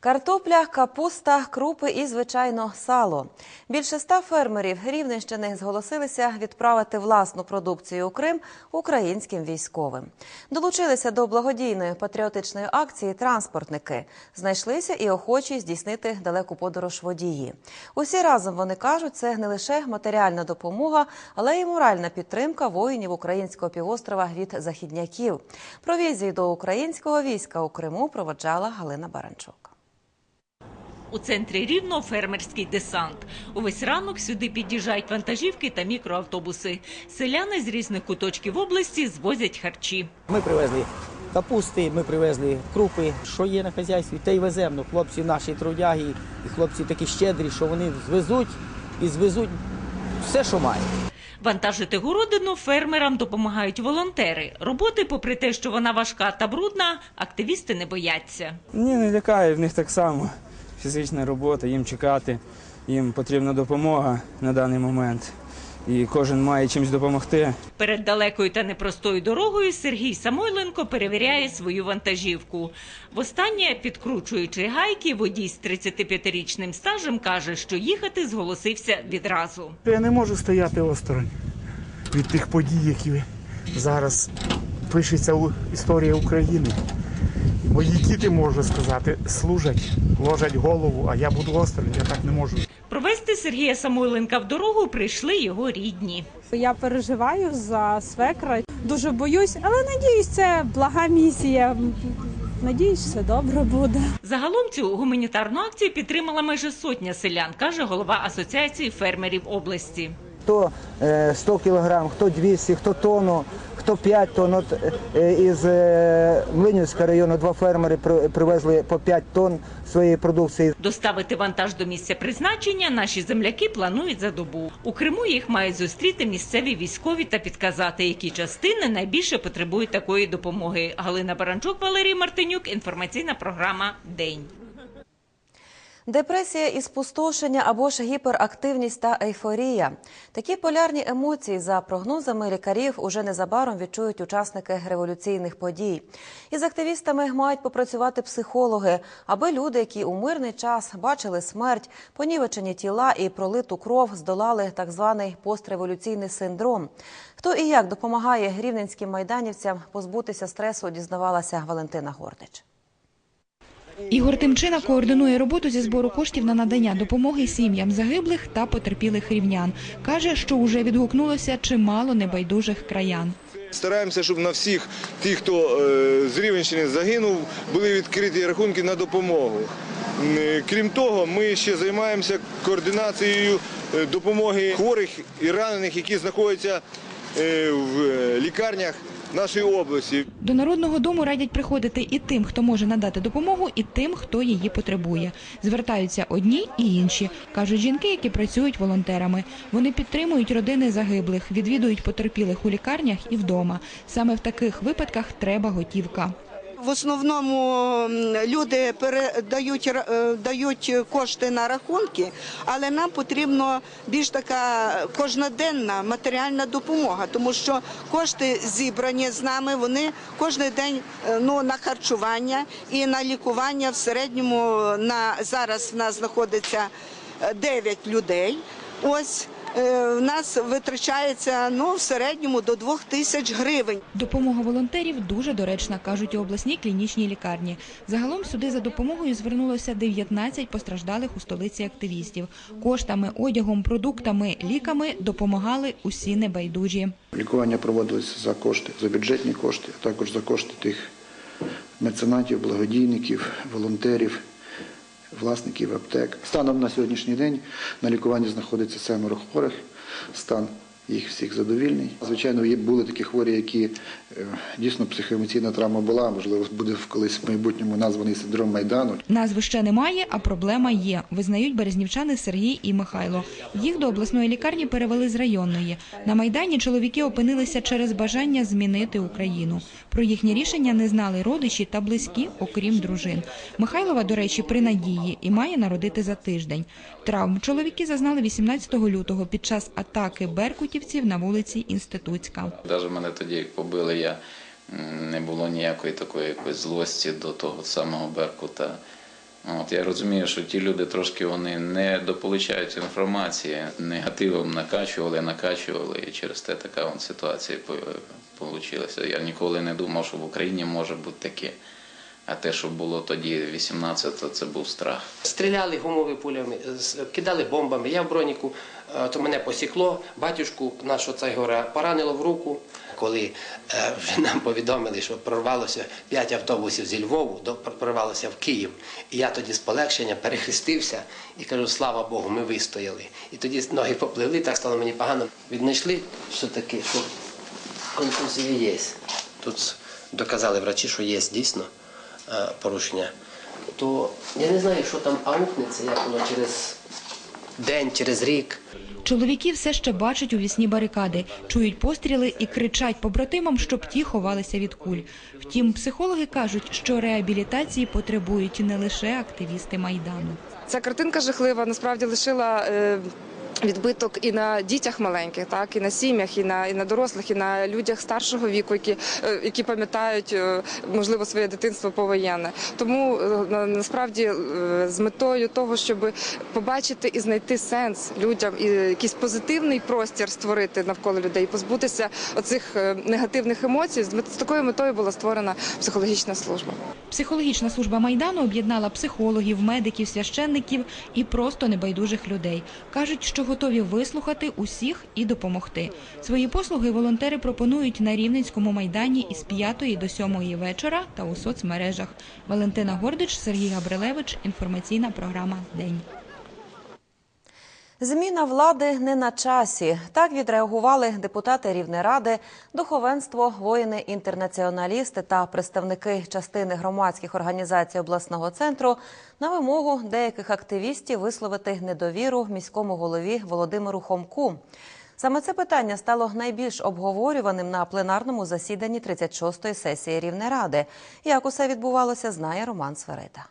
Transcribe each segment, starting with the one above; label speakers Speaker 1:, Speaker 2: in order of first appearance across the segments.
Speaker 1: Картопля, капуста, крупи і, звичайно, сало. Більше ста фермерів Рівненщини зголосилися відправити власну продукцію у Крим українським військовим. Долучилися до благодійної патріотичної акції транспортники. Знайшлися і охочі здійснити далеку подорож водії. Усі разом вони кажуть, це не лише матеріальна допомога, але й моральна підтримка воїнів українського півострова від західняків. Провізію до українського війська у Криму проводжала Галина Баранчук.
Speaker 2: У центрі Рівного фермерський десант. Увесь ранок сюди під'їжджають вантажівки та мікроавтобуси. Селяни з різних куточків області звозять харчі.
Speaker 3: Ми привезли капусти, ми привезли крупи, що є на хазяйстві, те й веземо. Ну, хлопці наші трудяги, і хлопці такі щедрі, що вони звезуть і звезуть все, що мають.
Speaker 2: Вантажити городину фермерам допомагають волонтери. Роботи, попри те, що вона важка та брудна, активісти не бояться.
Speaker 4: Ні, не лякає, в них так само. Фізична робота, їм чекати, їм потрібна допомога на даний момент. І кожен має чимось допомогти.
Speaker 2: Перед далекою та непростою дорогою Сергій Самойленко перевіряє свою вантажівку. Востаннє, підкручуючи гайки, водій з 35-річним стажем каже, що їхати зголосився відразу.
Speaker 5: Я не можу стояти осторонь від тих подій, які зараз пишеться у історії України. Мої діти, можу сказати, служать, ложать голову, а я буду осторонь, я так не можу.
Speaker 2: Провести Сергія Самойленка в дорогу прийшли його рідні.
Speaker 6: Я переживаю за свекра. Дуже боюсь, але надіюсь, це блага місія. Надіюсь, все добре буде.
Speaker 2: Загалом цю гуманітарну акцію підтримала майже сотня селян, каже голова асоціації фермерів області.
Speaker 7: хто е, 100 кілограм, хто 200, хто тонну, хто 5 тонн. От е, із е, Млинівського району два фермери при- привезли по 5 тонн своєї продукції.
Speaker 2: Доставити вантаж до місця призначення наші земляки планують за добу. У Криму їх мають зустріти місцеві військові та підказати, які частини найбільше потребують такої допомоги. Галина Баранчук, Валерій Мартинюк. Інформаційна програма День.
Speaker 1: Депресія і спустошення або ж гіперактивність та ейфорія. Такі полярні емоції, за прогнозами лікарів, уже незабаром відчують учасники революційних подій. Із активістами мають попрацювати психологи, аби люди, які у мирний час бачили смерть, понівечені тіла і пролиту кров, здолали так званий постреволюційний синдром. Хто і як допомагає рівненським майданівцям позбутися стресу, дізнавалася Валентина Гордич.
Speaker 8: Ігор Тимчина координує роботу зі збору коштів на надання допомоги сім'ям загиблих та потерпілих рівнян. Каже, що уже відгукнулося чимало небайдужих краян.
Speaker 9: Стараємося, щоб на всіх тих, хто е, з Рівенщини загинув, були відкриті рахунки на допомогу. Крім того, ми ще займаємося координацією е, допомоги хворих і ранених, які знаходяться е, в е, лікарнях нашої області.
Speaker 8: До народного дому радять приходити і тим, хто може надати допомогу, і тим, хто її потребує. Звертаються одні і інші, кажуть жінки, які працюють волонтерами. Вони підтримують родини загиблих, відвідують потерпілих у лікарнях і вдома. Саме в таких випадках треба готівка.
Speaker 10: В основному люди передають е, дають кошти на рахунки, але нам потрібно більш така кожноденна матеріальна допомога, тому що кошти зібрані з нами. Вони кожен день е, ну на харчування і на лікування в середньому на зараз в нас знаходиться 9 людей. Ось е, в нас витрачається ну в середньому до 2 тисяч гривень.
Speaker 8: Допомога волонтерів дуже доречна, кажуть у обласній клінічній лікарні. Загалом сюди за допомогою звернулося 19 постраждалих у столиці активістів. Коштами, одягом, продуктами, ліками допомагали усі небайдужі.
Speaker 11: Лікування проводилося за кошти, за бюджетні кошти, а також за кошти тих меценатів, благодійників, волонтерів, власників аптек. Станом на сьогоднішній день на лікуванні знаходиться семеро хворих. Стан їх всіх задовільний. Звичайно, були такі хворі, які е, дійсно психоемоційна травма була, можливо, буде колись в майбутньому названий синдром Майдану.
Speaker 8: Назви ще немає, а проблема є. Визнають березнівчани Сергій і Михайло. Їх до обласної лікарні перевели з районної. На майдані чоловіки опинилися через бажання змінити Україну. Про їхнє рішення не знали родичі та близькі, окрім дружин. Михайлова, до речі, при надії і має народити за тиждень. Травм чоловіки зазнали 18 лютого під час атаки беркутів високівців на вулиці Інститутська.
Speaker 12: Навіть мене тоді, як побили, я не було ніякої такої якоїсь злості до того самого Беркута. От, я розумію, що ті люди трошки вони не дополучають інформації, негативом накачували, накачували, і через те така от ситуація вийшла. Я ніколи не думав, що в Україні може бути таке. А те, що було тоді 18-го, це був страх.
Speaker 13: Стріляли гумовими пулями, кидали бомбами. Я в броніку, то мене посікло, батюшку нашого Цайгора поранило в руку. Коли е, вже нам повідомили, що прорвалося 5 автобусів зі Львову, прорвалося в Київ. І я тоді з полегшенням перехрестився і кажу, слава Богу, ми вистояли. І тоді ноги попливли, так стало мені погано. Віднайшли, що таке, що контузія є. Тут доказали врачі, що є дійсно е, порушення. То я не знаю, що там аукнеться, як воно через день, через рік.
Speaker 8: Чоловіки все ще бачать у вісні барикади, чують постріли і кричать побратимам, щоб ті ховалися від куль. Втім, психологи кажуть, що реабілітації потребують не лише активісти майдану.
Speaker 14: Ця картинка жахлива насправді лишила е, відбиток і на дітях маленьких, так і на сім'ях, і на і на дорослих, і на людях старшого віку, які, е, які пам'ятають е, можливо своє дитинство повоєнне. Тому е, насправді з метою того, щоб побачити і знайти сенс людям і якийсь позитивний простір створити навколо людей, позбутися оцих негативних емоцій. З такою метою була створена психологічна служба.
Speaker 8: Психологічна служба майдану об'єднала психологів, медиків, священників і просто небайдужих людей. кажуть, що готові вислухати усіх і допомогти. Свої послуги волонтери пропонують на рівненському майдані із 5 до 7 вечора та у соцмережах. Валентина Гордич, Сергій Габрилевич. Інформаційна програма День.
Speaker 1: Зміна влади не на часі. Так відреагували депутати Рівнеради, духовенство, воїни, інтернаціоналісти та представники частини громадських організацій обласного центру на вимогу деяких активістів висловити недовіру міському голові Володимиру Хомку. Саме це питання стало найбільш обговорюваним на пленарному засіданні 36-ї сесії Рівнеради. Як усе відбувалося, знає Роман Сверета.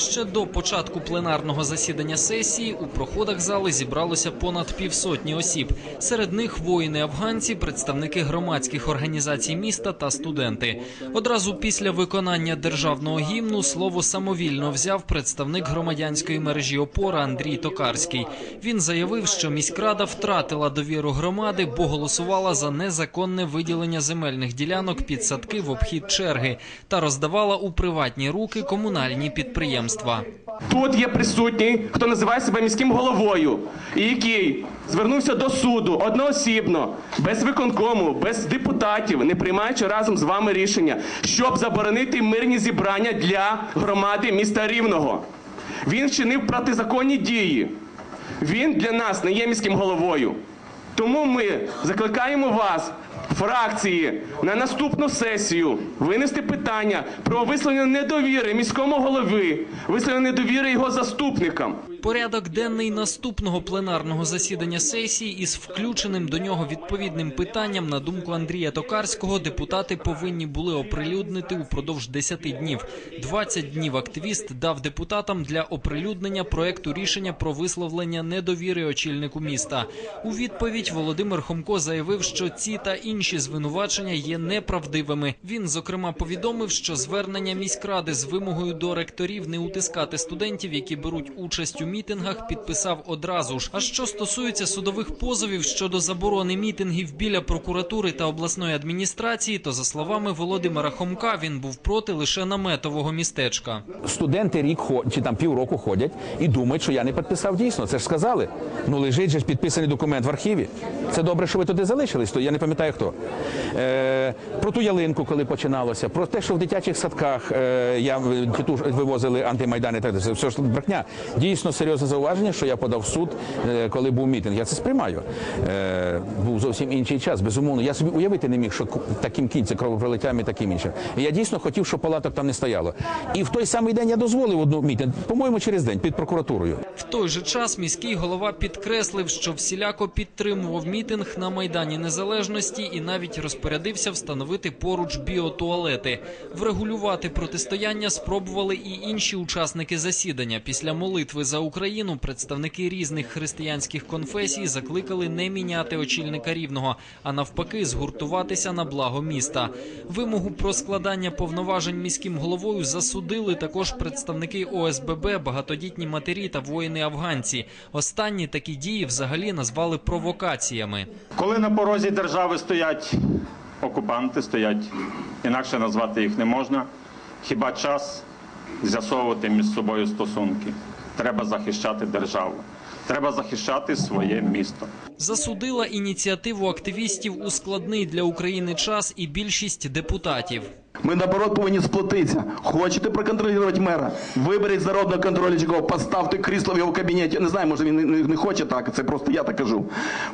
Speaker 15: Ще до початку пленарного засідання сесії у проходах зали зібралося понад півсотні осіб. Серед них воїни-афганці, представники громадських організацій міста та студенти. Одразу після виконання державного гімну слово самовільно взяв представник громадянської мережі опора Андрій Токарський. Він заявив, що міськрада втратила довіру громади, бо голосувала за незаконне виділення земельних ділянок під садки в обхід черги та роздавала у приватні руки комунальні підприємства.
Speaker 16: Тут є присутній, хто називає себе міським головою, і який звернувся до суду одноосібно, без виконкому, без депутатів, не приймаючи разом з вами рішення, щоб заборонити мирні зібрання для громади міста Рівного. Він вчинив протизаконні дії. Він для нас не є міським головою. Тому ми закликаємо вас, фракції, на наступну сесію винести питання про висловлення недовіри міському голови, висловлення недовіри його заступникам.
Speaker 15: Порядок денний наступного пленарного засідання сесії із включеним до нього відповідним питанням, на думку Андрія Токарського, депутати повинні були оприлюднити упродовж 10 днів. 20 днів активіст дав депутатам для оприлюднення проекту рішення про висловлення недовіри очільнику міста. У відповідь Володимир Хомко заявив, що ці та інші звинувачення є неправдивими. Він зокрема повідомив, що звернення міськради з вимогою до ректорів не утискати студентів, які беруть участь у мітингах, підписав одразу ж. А що стосується судових позовів щодо заборони мітингів біля прокуратури та обласної адміністрації, то за словами Володимира Хомка, він був проти лише наметового містечка.
Speaker 17: Студенти рік чи там півроку ходять і думають, що я не підписав дійсно. Це ж сказали. Ну лежить же ж підписаний документ в архіві. Це добре, що ви туди залишились, то я не пам'ятаю хто. Е, про ту ялинку, коли починалося, про те, що в дитячих садках е, я вивозили антимайдан і так. Все ж брехня. Дійсно серйозне зауваження, що я подав в суд, е, коли був мітинг. Я це сприймаю. Е, був зовсім інший час. Безумовно, я собі уявити не міг, що таким кінцем кровопролиттям і таким іншим. Я дійсно хотів, щоб палаток там не стояло. І в той самий день я дозволив одну мітинг, по-моєму, через день під прокуратурою.
Speaker 15: В той же час міський голова підкреслив, що всіляко підтримував мітинг на майдані незалежності і навіть розпорядився встановити поруч біотуалети. Врегулювати протистояння спробували і інші учасники засідання. Після молитви за Україну представники різних християнських конфесій закликали не міняти очільника рівного, а навпаки, згуртуватися на благо міста. Вимогу про складання повноважень міським головою засудили також представники ОСББ, багатодітні матері та воїни-афганці. Останні такі дії взагалі назвали провокаціями.
Speaker 18: Коли на порозі держави стоять окупанти, стоять, інакше назвати їх не можна, хіба час з'ясовувати між собою стосунки? Треба захищати державу, треба захищати своє місто.
Speaker 15: Засудила ініціативу активістів у складний для України час і більшість депутатів.
Speaker 19: Ми наоборот повинні сплотитися. Хочете проконтролювати мера? Виберіть народного контролюючого, поставте крісло в його кабінеті. Не знаю, може він не, не, не хоче так, це просто я так кажу.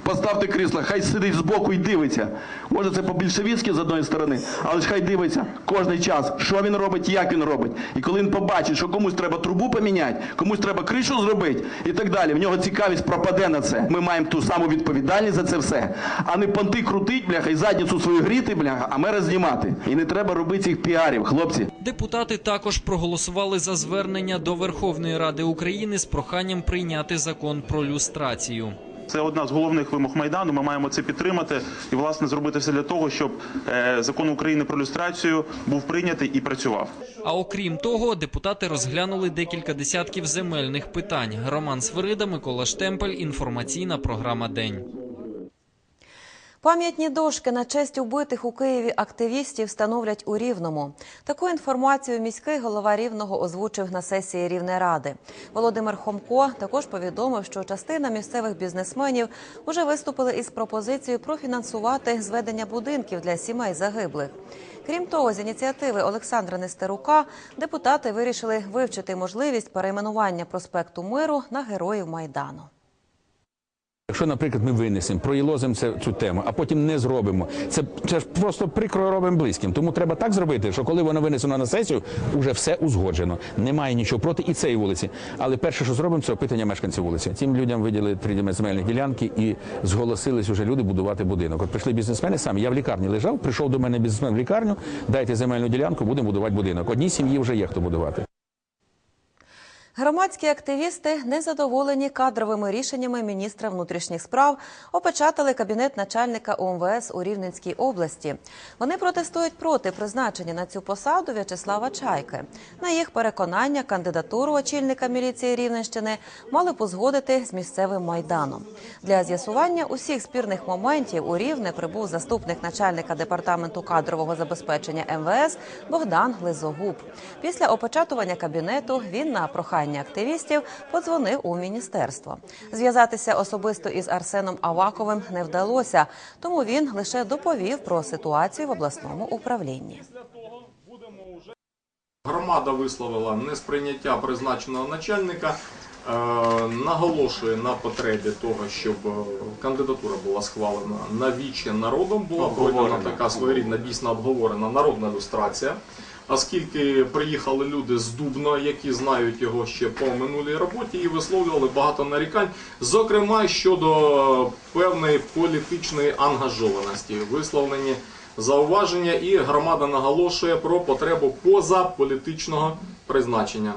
Speaker 19: Поставте крісло, хай сидить збоку і дивиться. Може це по-більшовіцьки з одної сторони, але ж хай дивиться кожний час, що він робить, як він робить. І коли він побачить, що комусь треба трубу поміняти, комусь треба кришу зробити і так далі. В нього цікавість пропаде на це. Ми маємо ту саму відповідальність за це все. А не понти крутить, бляха, і задницю свою гріти, бляха, а мера знімати. І не треба робити цих піарів, хлопці.
Speaker 15: Депутати також проголосували за звернення до Верховної Ради України з проханням прийняти закон про люстрацію.
Speaker 18: Це одна з головних вимог майдану. Ми маємо це підтримати і власне зробити все для того, щоб е, закон України про люстрацію був прийнятий і працював.
Speaker 15: А окрім того, депутати розглянули декілька десятків земельних питань. Роман Свирида, Микола Штемпель. Інформаційна програма День.
Speaker 1: Пам'ятні дошки на честь убитих у Києві активістів встановлять у Рівному. Таку інформацію міський голова Рівного озвучив на сесії Рівнеради. Володимир Хомко також повідомив, що частина місцевих бізнесменів уже виступили із пропозицією профінансувати зведення будинків для сімей загиблих. Крім того, з ініціативи Олександра Нестерука депутати вирішили вивчити можливість перейменування проспекту Миру на героїв Майдану.
Speaker 17: Якщо, наприклад, ми винесемо, проїлозимо цю тему, а потім не зробимо, це, це ж просто прикро робимо близьким. Тому треба так зробити, що коли вона винесена на сесію, вже все узгоджено. Немає нічого проти і цієї вулиці. Але перше, що зробимо, це опитання мешканців вулиці. Цим людям виділили три земельні ділянки і зголосились уже люди будувати будинок. От прийшли бізнесмени самі. Я в лікарні лежав, прийшов до мене бізнесмен в лікарню, дайте земельну ділянку, будемо будувати будинок. Одній сім'ї вже є хто будувати.
Speaker 1: Громадські активісти, незадоволені кадровими рішеннями міністра внутрішніх справ, опечатали кабінет начальника УМВС у Рівненській області. Вони протестують проти призначення на цю посаду В'ячеслава Чайки. На їх переконання, кандидатуру очільника міліції Рівненщини мали б узгодити з місцевим майданом. Для з'ясування усіх спірних моментів у Рівне прибув заступник начальника департаменту кадрового забезпечення МВС Богдан Глизогуб. Після опечатування кабінету він на прохання активістів подзвонив у міністерство. Зв'язатися особисто із Арсеном Аваковим не вдалося, тому він лише доповів про ситуацію в обласному управлінні.
Speaker 20: Громада висловила несприйняття призначеного начальника, е, наголошує на потребі того, щоб е, кандидатура була схвалена на віче народом, була пройдена така своєрідна дійсно обговорена народна люстрація. Оскільки приїхали люди з Дубна, які знають його ще по минулій роботі, і висловлювали багато нарікань, зокрема щодо певної політичної ангажованості, висловлені зауваження, і громада наголошує про потребу позаполітичного призначення.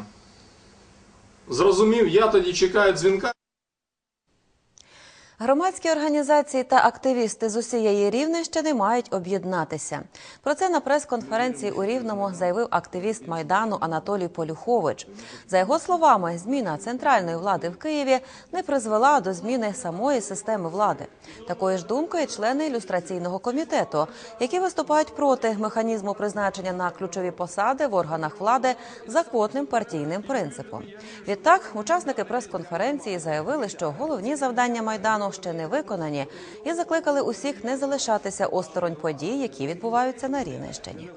Speaker 20: Зрозумів, я тоді чекаю дзвінка.
Speaker 1: Громадські організації та активісти з усієї Рівненщини мають об'єднатися. Про це на прес-конференції у Рівному заявив активіст майдану Анатолій Полюхович. За його словами, зміна центральної влади в Києві не призвела до зміни самої системи влади. Такої ж думки члени ілюстраційного комітету, які виступають проти механізму призначення на ключові посади в органах влади за квотним партійним принципом. Відтак, учасники прес-конференції заявили, що головні завдання майдану ще не виконані, і закликали усіх не залишатися осторонь подій, які відбуваються на Рівненщині.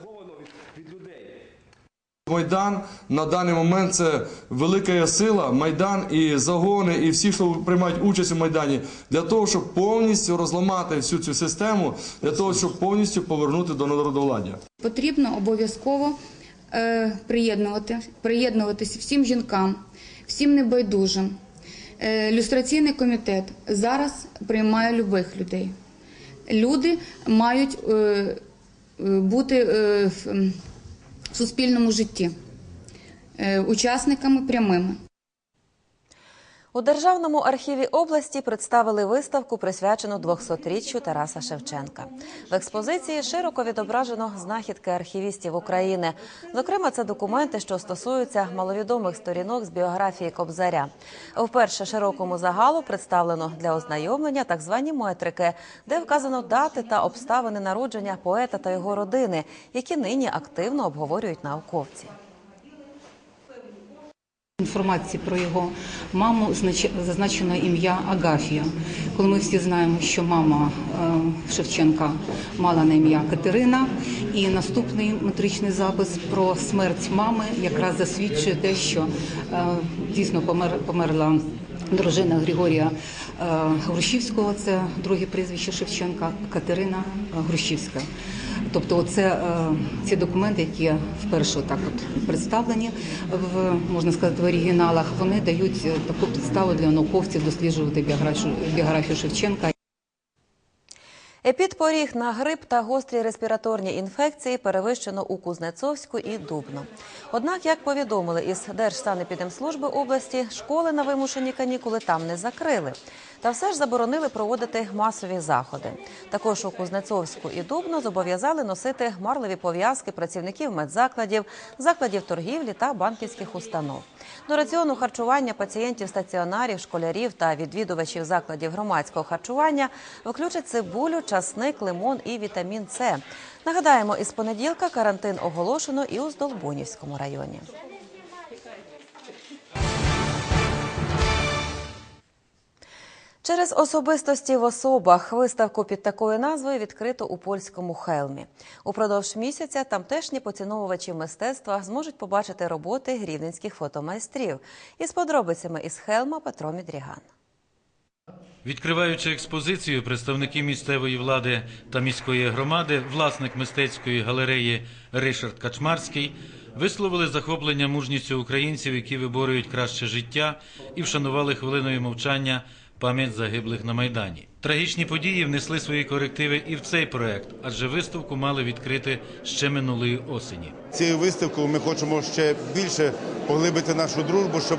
Speaker 21: Майдан на даний момент це велика сила, майдан і загони, і всі, хто приймають участь у майдані, для того, щоб повністю розламати всю цю систему, для того, щоб повністю повернути до народовладдя.
Speaker 22: Потрібно обов'язково е, приєднувати, приєднуватися всім жінкам, всім небайдужим. Е, люстраційний комітет зараз приймає любих людей. люди мають е, е, бути в суспільному житті учасниками прямими.
Speaker 1: У Державному архіві області представили виставку, присвячену 200-річчю Тараса Шевченка. В експозиції широко відображено знахідки архівістів України. Зокрема, це документи, що стосуються маловідомих сторінок з біографії Кобзаря. Вперше широкому загалу представлено для ознайомлення так звані метрики, де вказано дати та обставини народження поета та його родини, які нині активно обговорюють науковці.
Speaker 23: Інформації про його маму знач- зазначено ім'я Агафія. Коли ми всі знаємо, що мама е, Шевченка мала на ім'я Катерина, і наступний метричний запис про смерть мами якраз засвідчує те, що е, дійсно помер, померла дружина Григорія е, Грушівського, це друге прізвище Шевченка, Катерина Грушівська. Тобто, оце е, ці документи, які вперше так от представлені в можна сказати в оригіналах, вони дають е, таку підставу для науковців досліджувати біографію, біографію Шевченка.
Speaker 1: Епідпоріг на грип та гострі респіраторні інфекції перевищено у Кузнецовську і Дубно. Однак, як повідомили із Держсанепідемслужби області, школи на вимушені канікули там не закрили. Та все ж заборонили проводити масові заходи. Також у Кузнецовську і Дубно зобов'язали носити марлеві пов'язки працівників медзакладів, закладів торгівлі та банківських установ. До раціону харчування пацієнтів стаціонарів, школярів та відвідувачів закладів громадського харчування включать цибулю, часник, лимон і вітамін С. Нагадаємо, із понеділка карантин оголошено і у Здолбунівському районі. Через особистості в особах виставку під такою назвою відкрито у польському Хелмі. Упродовж місяця тамтешні поціновувачі мистецтва зможуть побачити роботи рівненських фотомайстрів. Із подробицями із Хелма Петро Мідріган.
Speaker 24: Відкриваючи експозицію, представники місцевої влади та міської громади, власник мистецької галереї Ришард Качмарський висловили захоплення мужністю українців, які виборюють краще життя, і вшанували хвилиною мовчання пам'ять загиблих на майдані. Трагічні події внесли свої корективи і в цей проект, адже виставку мали відкрити ще минулої осені.
Speaker 25: Цією виставкою ми хочемо ще більше поглибити нашу дружбу, щоб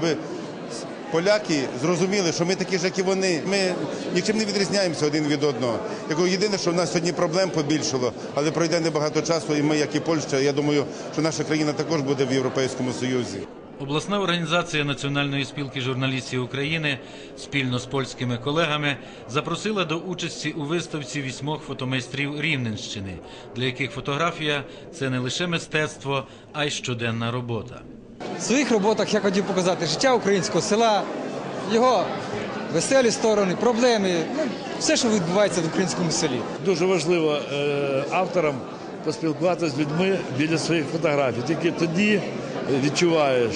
Speaker 25: поляки зрозуміли, що ми такі ж, як і вони. Ми нічим не відрізняємося один від одного. Єдине, що в нас сьогодні проблем побільшало, але пройде небагато часу, і ми, як і Польща, я думаю, що наша країна також буде в Європейському Союзі.
Speaker 24: Обласна організація Національної спілки журналістів України спільно з польськими колегами запросила до участі у виставці вісьмох фотомайстрів Рівненщини, для яких фотографія це не лише мистецтво, а й щоденна робота.
Speaker 26: В своїх роботах я хотів показати життя українського села, його веселі сторони, проблеми, ну, все, що відбувається в українському селі.
Speaker 27: Дуже важливо е, авторам поспілкуватися з людьми біля своїх фотографій. Тільки тоді відчуваєш,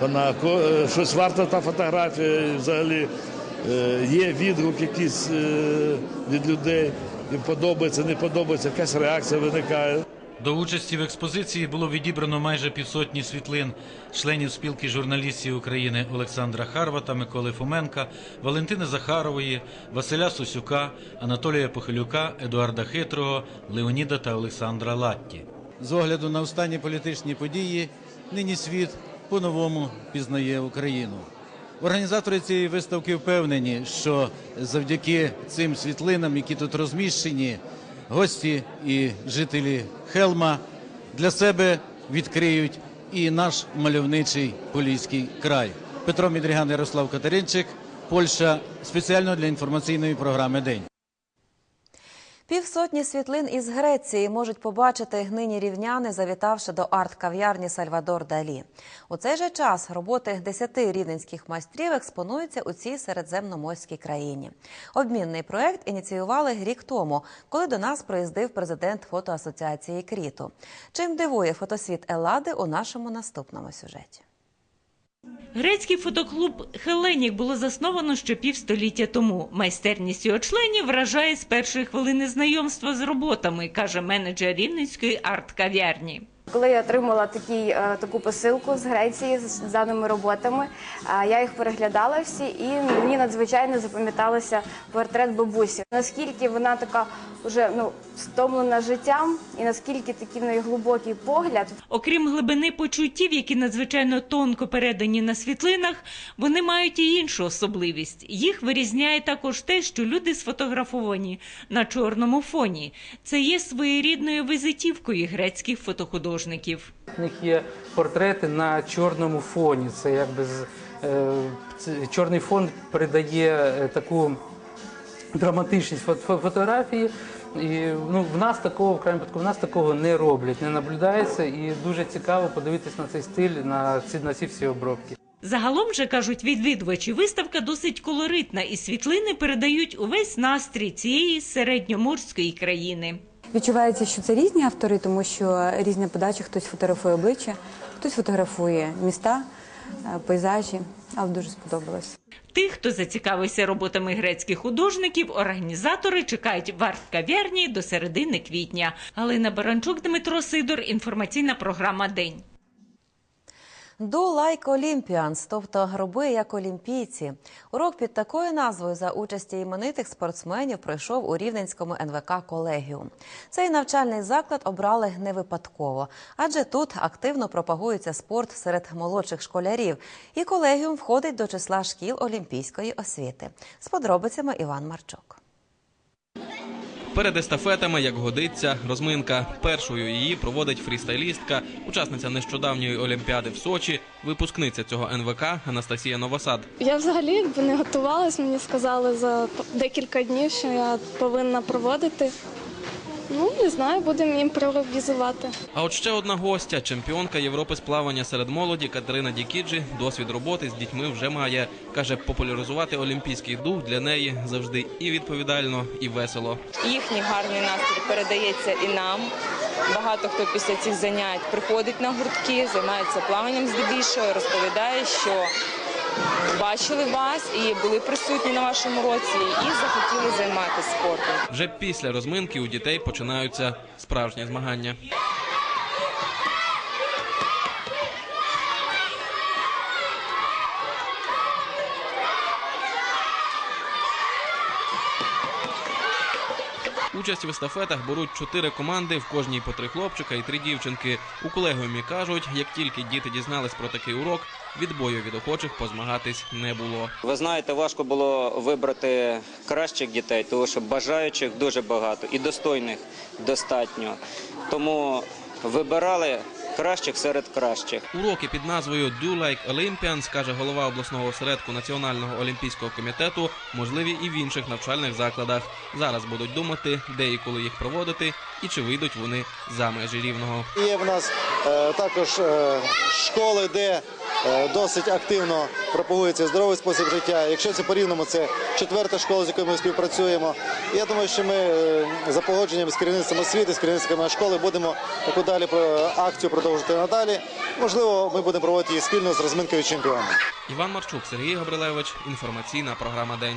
Speaker 27: вона е, щось варта та фотографія, взагалі е, є відгук якийсь е, від людей, їм подобається, не подобається, якась реакція виникає.
Speaker 24: До участі в експозиції було відібрано майже півсотні світлин. Членів спілки журналістів України Олександра Харвата, Миколи Фоменка, Валентини Захарової, Василя Сосюка, Анатолія Похилюка, Едуарда Хитрого, Леоніда та Олександра Латті.
Speaker 28: З огляду на останні політичні події, нині світ по-новому пізнає Україну. Організатори цієї виставки впевнені, що завдяки цим світлинам, які тут розміщені, гості і жителі Хелма для себе відкриють і наш мальовничий Поліський край. Петро Мідріган, Ярослав Катеринчик, Польща спеціально для інформаційної програми День.
Speaker 1: Півсотні світлин із Греції можуть побачити нині рівняни, завітавши до арт-кав'ярні Сальвадор Далі. У цей же час роботи десяти рівненських майстрів експонуються у цій середземноморській країні. Обмінний проект ініціювали рік тому, коли до нас приїздив президент фотоасоціації Кріту. Чим дивує фотосвіт Елади у нашому наступному сюжеті.
Speaker 2: Грецький фотоклуб Хеленік було засновано ще півстоліття тому. Майстерність його членів вражає з першої хвилини знайомства з роботами, каже менеджер Рівненської арт-кав'ярні.
Speaker 29: Коли я отримала такий, е, таку посилку з Греції з з даними роботами, е, я їх переглядала всі, і мені надзвичайно запам'яталося портрет бабусі. Наскільки вона така вже ну стомлена життям, і наскільки такий в неї глибокий погляд.
Speaker 2: Окрім глибини почуттів, які надзвичайно тонко передані на світлинах, вони мають і іншу особливість. Їх вирізняє також те, що люди сфотографовані на чорному фоні. Це є своєрідною визитівкою грецьких фотохудожників.
Speaker 30: У них є портрети на чорному фоні. Це якби з е, чорний фон передає е, таку драматичність фото- фотографії. І ну, в нас такого в крайньому випадку в нас такого не роблять, не наблюдається, і дуже цікаво подивитись на цей стиль, на ці на ці всі обробки.
Speaker 2: Загалом же кажуть відвідувачі, виставка досить колоритна, і світлини передають увесь настрій цієї середньоморської країни.
Speaker 31: Відчувається, що це різні автори, тому що різні подачі, хтось фотографує обличчя, хтось фотографує міста, е, пейзажі, але дуже сподобалось.
Speaker 2: Тих, хто зацікавився роботами грецьких художників, організатори чекають в арт-кав'ярні до середини квітня. Галина Баранчук, Дмитро Сидор. Інформаційна програма День.
Speaker 1: Do like Olympians, тобто роби як олімпійці. Урок під такою назвою за участі іменитих спортсменів пройшов у Рівненському НВК колегіум. Цей навчальний заклад обрали не випадково, адже тут активно пропагується спорт серед молодших школярів, і колегіум входить до числа шкіл олімпійської освіти. З подробицями Іван Марчук.
Speaker 32: Перед естафетами, як годиться, розминка. Першою її проводить фрістайлістка, учасниця нещодавньої олімпіади в Сочі, випускниця цього НВК Анастасія Новосад.
Speaker 33: Я взагалі не готувалась, мені сказали за декілька днів, що я повинна проводити. Ну, не знаю, будемо імпровізувати.
Speaker 32: А от ще одна гостя, чемпіонка Європи з плавання серед молоді Катерина Дікіджі, досвід роботи з дітьми вже має. Каже, популяризувати олімпійський дух для неї завжди і відповідально, і весело.
Speaker 34: Їхній гарний настрій передається і нам. Багато хто після цих занять приходить на гуртки, займається плаванням здебільшого, розповідає, що бачили вас і були присутні на вашому році, і захотіли займатися спортом.
Speaker 32: Вже після розминки у дітей починаються справжні змагання. Участь в естафетах беруть чотири команди, в кожній по три хлопчика і три дівчинки. У колегіумі кажуть, як тільки діти дізнались про такий урок, відбою від охочих позмагатись не було.
Speaker 35: Ви знаєте, важко було вибрати кращих дітей, тому що бажаючих дуже багато і достойних достатньо. Тому вибирали кращих серед кращих.
Speaker 32: Уроки під назвою «Do Like Olympians», каже голова обласного осередку Національного олімпійського комітету, можливі і в інших навчальних закладах. Зараз будуть думати, де і коли їх проводити, і чи вийдуть вони за межі рівного.
Speaker 36: Є в нас е, також е, школи, де е, досить активно пропагується здоровий спосіб життя. Якщо це по рівному, це четверта школа, з якою ми співпрацюємо. Я думаю, що ми е, за погодженням з керівництвом освіти, з керівництвом школи будемо таку далі акцію продовжити надалі. Можливо, ми будемо проводити її спільно з розминкою чемпіонів.
Speaker 32: Іван Марчук, Сергій Габрилевич. Інформаційна програма День.